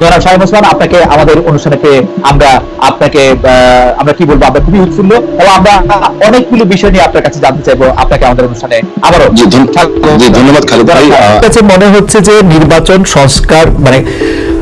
জনাব সাহেব ওসমান আপনাকে আমাদের অনুষ্ঠানে পেয়ে আমরা আপনাকে আহ, আমরা কি বলব আমরা খুবই উৎফুল্ল এবং আমরা অনেকগুলো বিষয় নিয়ে আপনার কাছে জানতে চাইব আপনাকে আমাদের অনুষ্ঠানে আবারও ধন্যবাদ খালেদ ভাই। আমার কাছে মনে হচ্ছে যে নির্বাচন সংস্কার মানে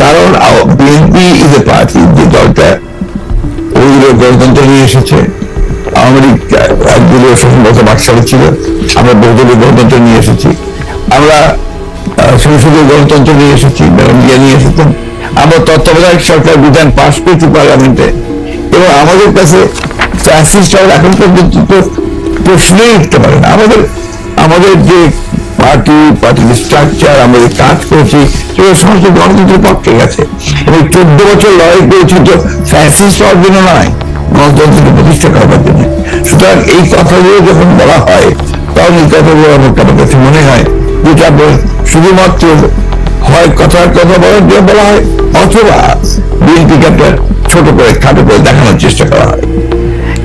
কারণ বিএনপি ইজ এ পার্টি যে দলটা ওইগুলো গণতন্ত্র নিয়ে এসেছে। আওয়ামী বাকশালে ছিল। আমরা বহুদলীয় গণতন্ত্র নিয়ে এসেছি। আমরা সংসদীয় গণতন্ত্র নিয়ে এসেছি নিয়ে এসেছেন। আমরা তত্ত্বাবধায়ক সরকার বিধান পাশ করেছি পার্লামেন্টে। এবং আমাদের কাছে এখন পর্যন্ত তো প্রশ্নই উঠতে পারে না। আমাদের আমাদের যে পার্টি পার্টির স্ট্রাকচার আমরা যে কাজ করেছি গণতন্ত্রের পক্ষে গেছে। এবং চোদ্দ বছর লড়াই করেছি তো ফ্যাসিস্ট হওয়ার জন্য নয়, গণতন্ত্রকে প্রতিষ্ঠা করবার জন্য। সুতরাং এই কথাগুলো যখন বলা হয়, তখন এই কথাগুলো আমার আমার কাছে মনে হয় যেটা শুধুমাত্র হয় কথার কথা বলার জন্য বলা হয়, অথবা বিএনপিকে একটা ছোট করে খাটো করে দেখানোর চেষ্টা করা হয়।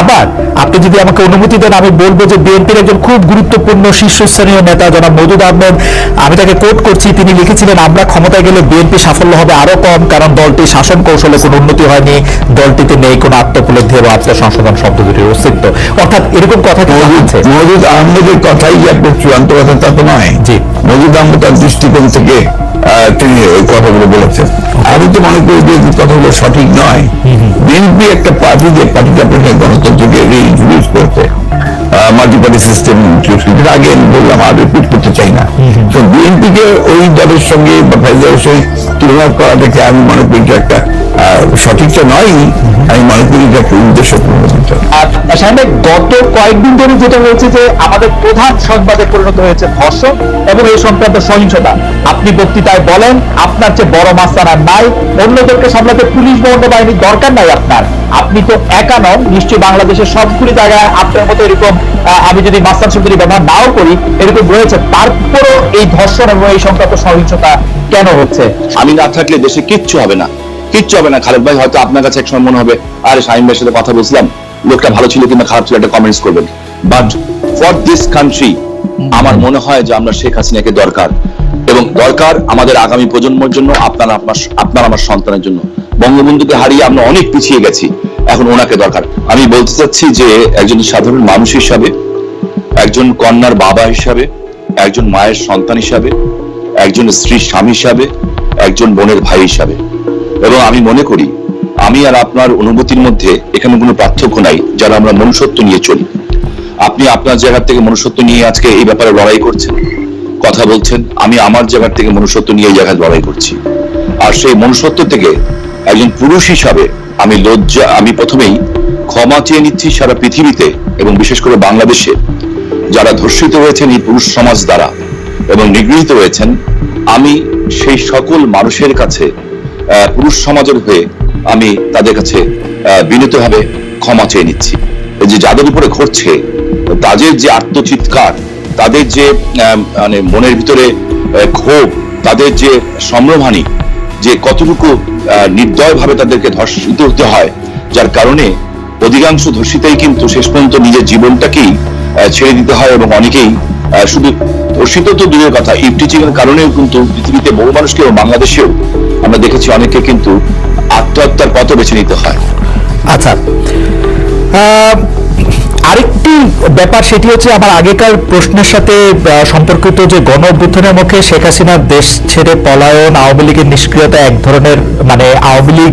আবার আপনি যদি আমাকে অনুমতি দেন আমি বলব যে বিএনপির একজন খুব গুরুত্বপূর্ণ শীর্ষস্থানীয় নেতা জনাব মজুদ আহমেদ। আমি তাকে কোট করছি তিনি লিখেছিলেন আমরা ক্ষমতায় গেলে বিএনপি সাফল্য হবে আরও কম কারণ দলটি শাসন কৌশলে কোনো উন্নতি হয়নি দলটিতে নেই কোনো আত্মপলব্ধি এবং আত্মসংশোধন শব্দ দুটির অস্তিত্ব। অর্থাৎ এরকম কথা কি আছে। মজুদ আহমেদের কথাই যে আপনার চূড়ান্ত কথা তা তো নয়। জি। মজুদ আহমেদ তার দৃষ্টিকোণ থেকে তিনি ওই কথাগুলো বলেছেন। আমি তো মনে করি যে কথাগুলো সঠিক নয়। বিএনপি একটা পার্টি যে পার্টিটা আপনাকে গণতন্ত্রকে রিইন্ট্রোডিউস করতে মাল্টি পার্টি সিস্টেম ইন্ট্রোডিউস আগে আমি বললাম, আর রিপিট করতে চাই না। তো বিএনপিকে ওই দলের সঙ্গে বা ফাইজারের সঙ্গে তুলনা করাটাকে আমি মনে করি একটা সঠিকটা নয় আমি মনে করি যে। আর শাহিন ভাই, গত কয়েকদিন ধরে যেটা হয়েছে যে আমাদের প্রধান সংবাদে পরিণত হয়েছে ধর্ষণ এবং এই সংক্রান্ত সহিংসতা। আপনি বক্তৃতায় বলেন আপনার চেয়ে বড় মাস্তান আর নাই অন্যদেরকে সামলাতে পুলিশ বন্ধ বাহিনীর দরকার নাই আপনার। আপনি তো একা নন নিশ্চয়ই বাংলাদেশের সবগুলি জায়গায় আপনার মতো এরকম আহ, আমি যদি মাস্তান শব্দটি ব্যবহার নাও করি এরকম রয়েছে। তারপরও এই ধর্ষণ এবং এই সংক্রান্ত সহিংসতা কেন হচ্ছে? আমি না থাকলে দেশে কিচ্ছু হবে না। কিচ্ছু হবে না। খালেদ ভাই, হয়তো আপনার কাছে একসময় মনে হবে, আরে শাহিন ভাইয়ের সাথে কথা বলছিলাম, লোকটা ভালো ছিল কিংবা খারাপ ছিল, একটা কমেন্টস করবেন। বাট ফর দিস কান্ট্রি আমার মনে হয় যে আমরা শেখ হাসিনাকে দরকার। এবং দরকার আমাদের আগামী প্রজন্মের জন্য, আপনার আপনার আপনার আমার সন্তানের জন্য। বঙ্গবন্ধুকে হারিয়ে আমরা অনেক পিছিয়ে গেছি, এখন ওনাকে দরকার। আমি বলতে চাচ্ছি যে একজন সাধারণ মানুষ হিসাবে, একজন কন্যার বাবা হিসাবে, একজন মায়ের সন্তান হিসাবে, একজন স্ত্রী স্বামী হিসাবে, একজন বোনের ভাই হিসাবে। এবং আমি মনে করি, আমি আর আপনার অনুভূতির মধ্যে এখানে কোনো পার্থক্য নাই, যারা আমরা মনুষ্যত্ব নিয়ে চলি। আপনি আপনার জায়গা থেকে মনুষ্যত্ব নিয়ে আজকে এই ব্যাপারে লড়াই করছেন। কথা বলছেন, আমি আমার জায়গা থেকে মনুষ্যত্ব নিয়ে এই জায়গায় লড়াই করছি। আর সেই মনুষ্যত্ব থেকে একজন পুরুষ হিসাবে আমি লজ্জা, আমি প্রথমেই ক্ষমা চেয়ে নিচ্ছি সারা পৃথিবীতে এবং বিশেষ করে বাংলাদেশে, যারা ধর্ষিত হয়েছেন এই পুরুষ সমাজ দ্বারা এবং নিগৃহীত হয়েছেন আমি সেই সকল মানুষের কাছে পুরুষ সমাজের হয়ে আমি তাদের কাছে বিনীতভাবে ক্ষমা চেয়ে নিচ্ছি। যে যাদের উপরে ঘটছে, তাদের যে আত্মচিৎকার, তাদের যে মানে মনের ভিতরে ক্ষোভ, তাদের যে সম্ভ্রমহানি যে কতটুকু নির্দয় ভাবে তাদেরকে ধর্ষিত হতে হয়, যার কারণে অধিকাংশ ধর্ষিতাই কিন্তু শেষ পর্যন্ত নিজের জীবনটাকেই ছেড়ে দিতে হয় এবং অনেকেই শুধু ধর্ষিত তো দূরের কথা। ইফটিচিং এর কারণেও কিন্তু পৃথিবীতে বহু মানুষকে বাংলাদেশেও আমরা দেখেছি অনেকে কিন্তু আত্মহত্যার পথ বেছে নিতে হয়। আচ্ছা। আরেকটি ব্যাপার সেটি হচ্ছে আমার আগেকার প্রশ্নের সাথে সম্পর্কিত যে গণ অভ্যুত্থানের মুখে শেখ হাসিনার দেশ ছেড়ে পলায়ন, আওয়ামী লীগের নিষ্ক্রিয়তা এক ধরনের মানে আওয়ামী লীগ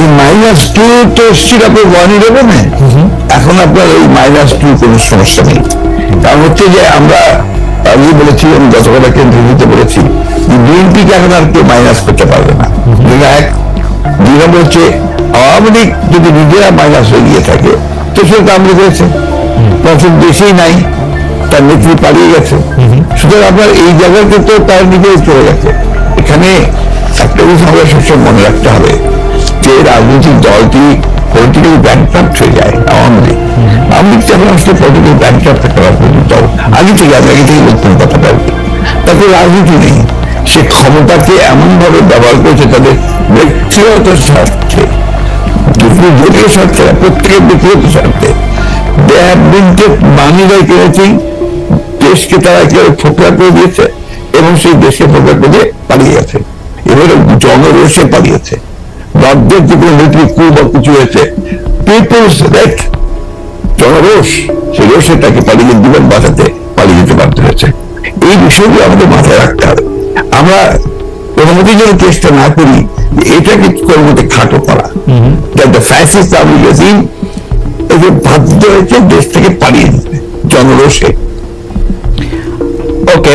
এই মাইনাস টু তো এসছিল আপনার ওয়ান ইলেভেনে এখন আপনার এই মাইনাস টু কোনো সমস্যা নেই। কারণ হচ্ছে যে আমরা আমি বলেছি আমি গতকাল একটা ইন্টারভিউতে বলেছি বিএনপিকে এখন আর কেউ মাইনাস করতে পারবে না। এক, দুই নম্বর হচ্ছে আওয়ামী লীগ যদি নিজেরা মাইনাস হয়ে গিয়ে থাকে, তো সে কামড়ে করেছে। তখন দেশেই নাই, তার নেত্রী পালিয়ে গেছে। সুতরাং আপনার এই জায়গাতে তো তার নিজেই চলে গেছে। এখানে একটা জিনিস আমাদের সবসময় মনে রাখতে হবে। যে রাজনৈতিক দলটি পলিটিক্যাল ব্যাংক্রাফ্ট হয়ে যায় আওয়ামী লীগ। আওয়ামী লীগ যখন আসলে পলিটিক্যাল ব্যাংক্রাফ্ট করা পর্যন্ত আগে থেকে আমি আগে থেকে বলতাম কথাটা আর কি। তাতে রাজনীতি নেই। সে ক্ষমতাকে এমন ভাবে ব্যবহার করেছে তাদের ব্যক্তিগত স্বার্থে জটিল স্বার্থে প্রত্যেকের ব্যক্তিগত স্বার্থে। দে হ্যাভ বিন কিনেছি দেশকে তারা একেবারে ফোকলা করে দিয়েছে এবং সেই দেশকে ফোকলা করে দিয়ে পালিয়ে গেছে। এবারে জনরোষে পালিয়েছে। রাজ্যের যে কোনো নেতৃত্ব বা কিছু হয়েছে পিপলস রেট জনরোষ সেই রোষে তাকে পালিয়ে জীবন বাঁচাতে পালিয়ে যেতে বাধ্য হয়েছে। এই বিষয়গুলো আমাদের মাথায় রাখতে হবে। আমরা কোনো মতেই যেন চেষ্টা না করি যে এটাকে কোনো মতে খাটো করা। দ্য ফ্যাসিস্ট আমি রেজিম এই যে বাধ্য হয়েছে দেশ থেকে পালিয়ে দিতে জনরোষে। ওকে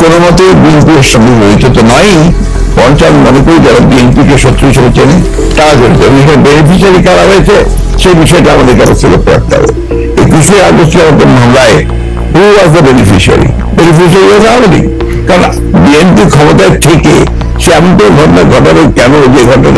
কোনো মতেই বিএনপির সঙ্গে জড়িত তো নয় বরঞ্চ মনে করি যারা বিএনপিকে শত্রু হিসেবে চেনে, তারা জড়িত। এবং এখানে বেনিফিশিয়ারি কারা হয়েছে সেই বিষয়টা আমাদেরকে অবশ্যই লক্ষ্য রাখতে হবে একুশে আগস্টের আমাদের মামলায় who was the beneficiary beneficiary was Awami কারণ বিএনপি ক্ষমতায় থেকে সে এমন তো ঘটনা ঘটাবে, কেন যে ঘটনাটা